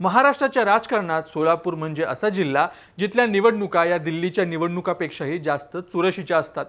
महाराष्ट्राच्या राजकारणात सोलापूर म्हणजे असा जिल्हा जिथल्या निवडणुका या दिल्लीच्या निवडणुकापेक्षाही जास्त चुरशीच्या असतात.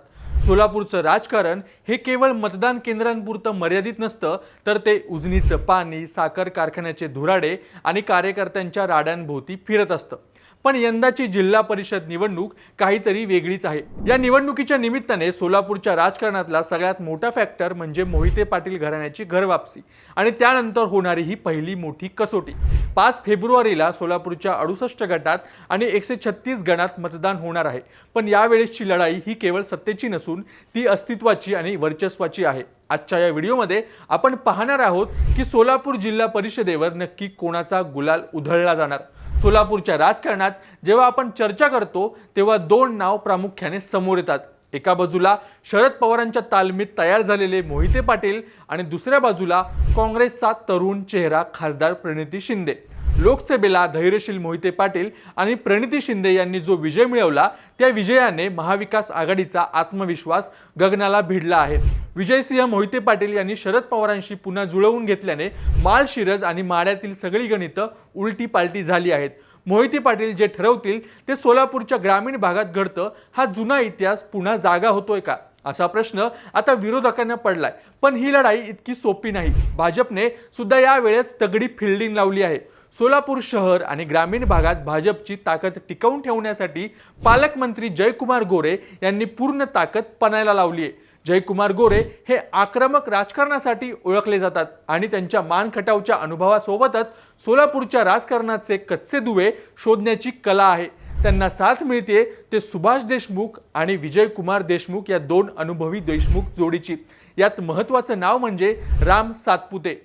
सोलापूरचं राजकारण हे केवळ मतदान केंद्रांपुरतं मर्यादित नसतं तर ते उजनीचं पाणी साखर कारखान्याचे धुराडे आणि कार्यकर्त्यांच्या राड्यांभोवती फिरत असतं. पण यंदाची जिल्हा परिषद निवडणूक काहीतरी वेगळीच आहे. या निवडणुकीच्या निमित्ताने सोलापूरच्या राजकारणातला सगळ्यात मोठा फॅक्टर म्हणजे मोहिते पाटील घराण्याची घरवापसी आणि त्यानंतर होणारी ही पहिली मोठी कसोटी. पाच फेब्रुवारीला सोलापूरच्या अडुसष्ट गटात आणि एकशे छत्तीस गणात मतदान होणार आहे. पण यावेळेसची लढाई ही केवळ सत्तेची नसून ती अस्तित्वाची आणि वर्चस्वाची आहे. आजच्या या व्हिडिओमध्ये आपण पाहणार आहोत की सोलापूर जिल्हा परिषदेवर नक्की कोणाचा गुलाल उधळला जाणार. सोलापूरच्या राजकारणात जेव्हा आपण चर्चा करतो तेव्हा दोन नाव प्रामुख्याने समोर येतात. एका बाजूला शरद पवारांच्या तालमीत तयार झालेले मोहिते पाटील आणि दुसऱ्या बाजूला काँग्रेसचा तरुण चेहरा खासदार प्रणिती शिंदे. लोकसभेला धैर्यशील मोहिते पाटील आणि प्रणिती शिंदे यांनी जो विजय मिळवला त्या विजयाने महाविकास आघाडीचा आत्मविश्वास गगनाला भिडला आहे. विजयसिंह मोहिते पाटील यांनी शरद पवारांशी पुन्हा जुळवून घेतल्याने माळशिरज आणि माड्यातील सगळी गणितं उलटी पालटी झाली आहेत. मोहिते पाटील जे ठरवतील ते सोलापूरच्या ग्रामीण भागात घडतं हा जुना इतिहास पुन्हा जागा होतोय का? असा प्रश्न आता विरोधकांना पडलाय. पण ही लढाई इतकी सोपी नाही. भाजपने सुद्धा यावेळेस तगडी फिल्डिंग लावली आहे. सोलापूर शहर आणि ग्रामीण भागात भाजपची ताकद टिकवून ठेवण्यासाठी पालकमंत्री जयकुमार गोरे यांनी पूर्ण ताकद पणायला लावली आहे. जयकुमार गोरे हे आक्रमक राजकारणासाठी ओळखले जातात आणि त्यांच्या मानखटावच्या अनुभवासोबतच सोलापूरच्या राजकारणाचे कच्चे दुवे शोधण्याची कला आहे. त्यांना साथ मिळते ते सुभाष देशमुख आणि विजयकुमार देशमुख या दोन अनुभवी देशमुख जोडीची. यात महत्त्वाचं नाव म्हणजे राम सातपुते.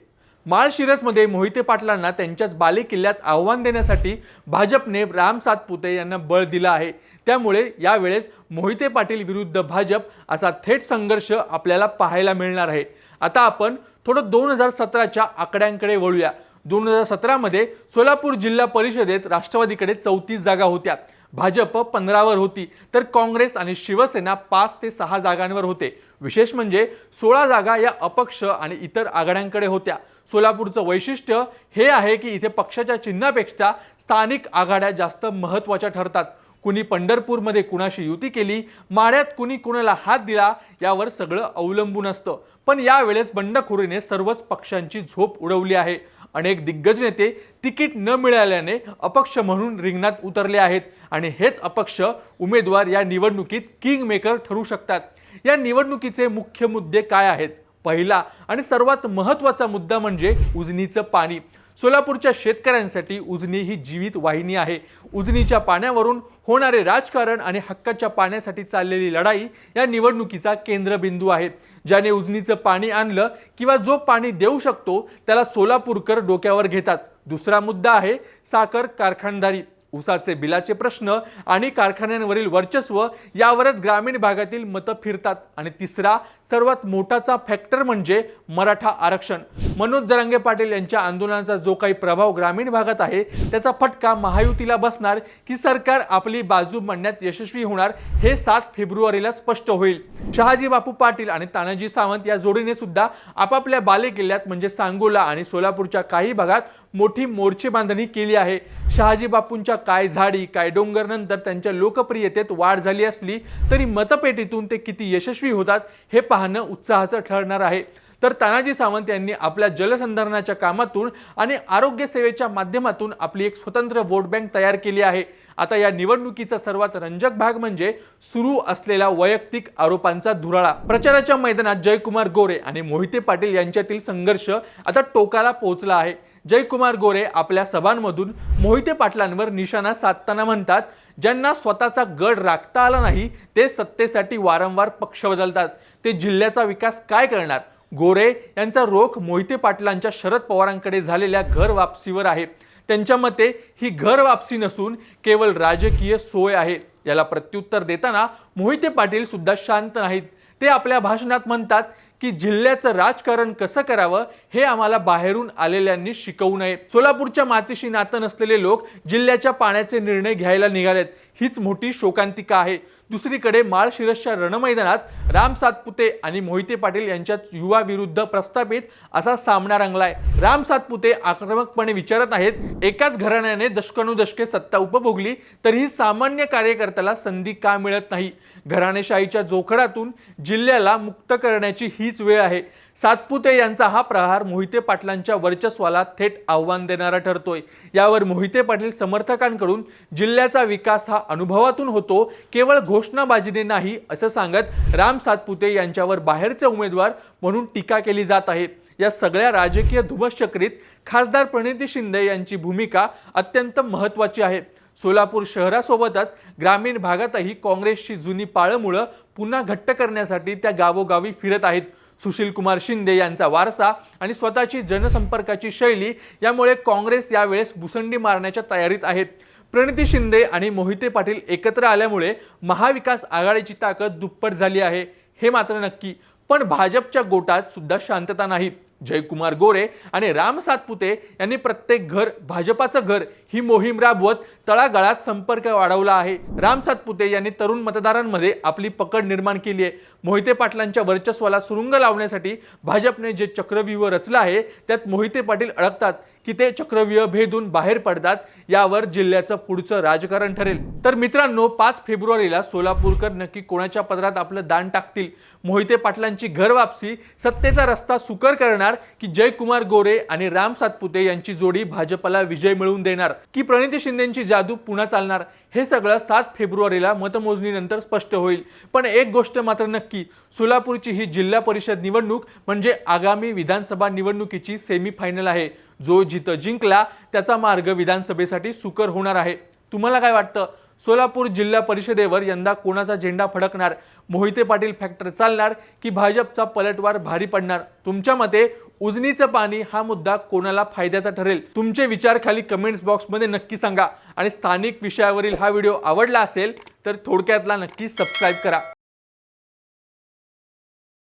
माळशिरसमध्ये मोहिते पाटलांना त्यांच्याच बालेकिल्ल्यात आव्हान देण्यासाठी भाजपने राम सातपुते यांना बळ दिलं आहे. त्यामुळे यावेळेस मोहिते पाटील विरुद्ध भाजप असा थेट संघर्ष आपल्याला पाहायला मिळणार आहे. आता आपण थोडं दोन हजार सतराच्या आकड्यांकडे वळूया. दोन हजार सतरामध्ये सोलापूर जिल्हा परिषदेत राष्ट्रवादीकडे चौतीस जागा होत्या. भाजप पंधरावर होती तर काँग्रेस आणि शिवसेना पाच ते सहा जागांवर होते. विशेष म्हणजे सोळा जागा या अपक्ष आणि इतर आघाड्यांकडे होत्या. सोलापूरचं वैशिष्ट्य हे आहे की इथे पक्षाच्या चिन्हापेक्षा स्थानिक आघाड्या जास्त महत्त्वाच्या ठरतात. कुणी पंढरपूरमध्ये कुणाशी युती केली माड्यात कुणी कुणाला हात दिला यावर सगळं अवलंबून असतं. पण यावेळेस बंडखोरीने सर्वच पक्षांची झोप उडवली आहे. अनेक दिग्गज नेते तिकीट न मिळाल्याने अपक्ष म्हणून रिंगणात उतरले आहेत. आणि हेच अपक्ष उमेदवार या निवडणुकीत किंग मेकर ठरू शकतात. या निवडणुकीचे मुख्य मुद्दे काय आहेत? पहिला आणि सर्वात महत्त्वाचा मुद्दा म्हणजे उजनीचं पाणी. सोलापूरच्या शेतकऱ्यांसाठी उजनी ही जीवित वाहिनी आहे. उजनीच्या पाण्यावरून होणारे राजकारण आणि हक्काच्या पाण्यासाठी चाललेली लढाई या निवडणुकीचा केंद्रबिंदू आहे ज्याने उजनीचं पाणी आणलं किंवा जो पाणी देऊ शकतो त्याला सोलापूरकर डोक्यावर घेतात. दुसरा मुद्दा आहे साखर कारखानदारी. उसाचे बिलाचे प्रश्न आणि कारखान्यांवरील वर्चस्व यावरच ग्रामीण भागातील मतं फिरतात. आणि तिसरा सर्वात मोठाचा फॅक्टर म्हणजे मराठा आरक्षण. मनोज जरांगे पाटील यांच्या आंदोलनाचा जो काही प्रभाव ग्रामीण भागात आहे त्याचा फटका महायुतीला बसणार की सरकार आपली बाजू मांडण्यात यशस्वी होणार हे सात फेब्रुवारीला स्पष्ट होईल. शहाजी बापू पाटील आणि तानाजी सावंत या जोडीने सुद्धा आपापल्या बालेकिल्ल्यात म्हणजे सांगोला आणि सोलापूरच्या काही भागात मोठी मोर्चे बांधणी केली आहे. शहाजी बापूंच्या काय झाडी काय डोंगर नंतर त्यांच्या लोकप्रियतेत वाढ झाली असली तरी मतपेटीतून ते किती यशस्वी होतात हे पाहणं उत्साहाचं ठरणार आहे. तर तानाजी सावंत यांनी आपल्या जलसंधारणाच्या कामातून आणि आरोग्य सेवेच्या माध्यमातून आपली एक स्वतंत्र वोट बँक तयार केली आहे. आता या निवडणुकीचा सर्वात रंजक भाग म्हणजे सुरू असलेला वैयक्तिक आरोपांचा धुराळा. प्रचाराच्या मैदानात जयकुमार गोरे आणि मोहिते पाटील यांच्यातील संघर्ष आता टोकाला पोहोचला आहे. जयकुमार गोरे आपल्या सभांमधून मोहिते पाटलांवर निशाणा साधताना म्हणतात ज्यांना स्वतःचा गड राखता आला नाही ते सत्तेसाठी वारंवार पक्ष बदलतात. ते जिल्ह्याचा विकास काय करणार? गोरे यांचा रोख मोहिते पाटलांच्या शरद पवारांकडे झालेल्या घर वापसीवर आहे. त्यांच्या मते ही घर वापसी नसून केवळ राजकीय सोय आहे. याला प्रत्युत्तर देताना मोहिते पाटील सुद्धा शांत नाहीत. ते आपल्या भाषणात म्हणतात की जिल्ह्याचं राजकारण कसं करावं हे आम्हाला बाहेरून आलेल्यांनी शिकवू नये. सोलापूरच्या मातीशी नातं नसलेले लोक जिल्ह्याच्या पाण्याचे निर्णय घ्यायला निघालेत. हीच मोठी शोकांतिका आहे. दुसरीकडे माळशिरसच्या रणमैदानात राम सातपुते आणि मोहिते पाटील यांच्यात युवा विरुद्ध प्रस्थापित असा सामना रंगलाय. राम सातपुते आक्रमकपणे विचारत आहेत एकाच घराण्याने दशकानुदशके सत्ता उपभोगली तरीही सामान्य कार्यकर्त्याला संधी का मिळत नाही? घराणेशाहीच्या जोखडातून जिल्ह्याला मुक्त करण्याची ही हीच वेळ आहे. सातपुते यांचा हा प्रहार मोहिते पाटलांच्या वर्चस्वाला थेट आव्हान देणारा ठरतोय. यावर मोहिते पाटील समर्थकांकडून जिल्ह्याचा विकास हा अनुभवातून होतो केवळ घोषणाबाजीने नाही असं सांगत राम सातपुते यांच्यावर बाहेरचे उमेदवार म्हणून टीका केली जात आहे. या सगळ्या राजकीय धुमश्चक्रीत खासदार प्रणिती शिंदे यांची भूमिका अत्यंत महत्त्वाची आहे. सोलापूर शहरासोबतच ग्रामीण भागातही काँग्रेसची जुनी पाळंमुळं पुन्हा घट्ट करण्यासाठी त्या गावोगावी फिरत आहेत. सुशील कुमार शिंदे यांचा वारसा आणि स्वतःची जनसंपर्काची शैली यामुळे काँग्रेस यावेळेस भुसंडी मारण्याच्या तयारीत आहेत. प्रणिती शिंदे आणि मोहिते पाटील एकत्र आल्यामुळे महाविकास आघाडीची ताकद दुप्पट झाली आहे. हे मात्र नक्की. पण भाजपच्या गोटात सुद्धा शांतता नाही. जयकुमार गोरे आणि राम सातपुते यांनी प्रत्येक घर भाजपाचं घर ही मोहीम राबवत तळागाळात संपर्क वाढवला आहे. राम सातपुते यांनी तरुण मतदारांमध्ये आपली पकड निर्माण केली आहे. मोहिते पाटलांच्या वर्चस्वाला सुरुंग लावण्यासाठी भाजपने जे चक्रव्यूह रचलं आहे त्यात मोहिते पाटील अडकतात. की ते चक्रव्यूह भेदून बाहेर पडतात यावर जिल्ह्याचं पुढचं राजकारण ठरेल. तर मित्रांनो पाच फेब्रुवारीला सोलापूरकर नक्की कोणाच्या पदरात आपलं दान टाकतील? मोहिते पाटलांची घरवापसी सत्तेचा रस्ता सुकर करणार की जयकुमार गोरे आणि राम सातपुते यांची जोडी भाजपला विजय मिळवून देणार? की प्रणिती शिंदेची जादू पुन्हा चालणार? हे सगळं सात फेब्रुवारीला मतमोजणीनंतर स्पष्ट होईल. पण एक गोष्ट मात्र नक्की सोलापूरची ही जिल्हा परिषद निवडणूक म्हणजे आगामी विधानसभा निवडणुकीची सेमीफायनल आहे. जो जिथं जिंकला त्याचा मार्ग विधानसभेसाठी सुकर होणार आहे. तुम्हाला काय वाटतं? सोलापूर जिल्हा परिषदेवर यंदा कोणाचा झेंडा फडकणार? मोहिते पाटील फॅक्टर चालणार की भाजपचा पलटवार भारी पडणार? तुमच्या मते उजनीचं पाणी हा मुद्दा कोणाला फायद्याचा ठरेल? तुमचे विचार खाली कमेंट्स बॉक्समध्ये नक्की सांगा. आणि स्थानिक विषयावरील हा व्हिडिओ आवडला असेल तर थोडक्यातला नक्की सबस्क्राईब करा.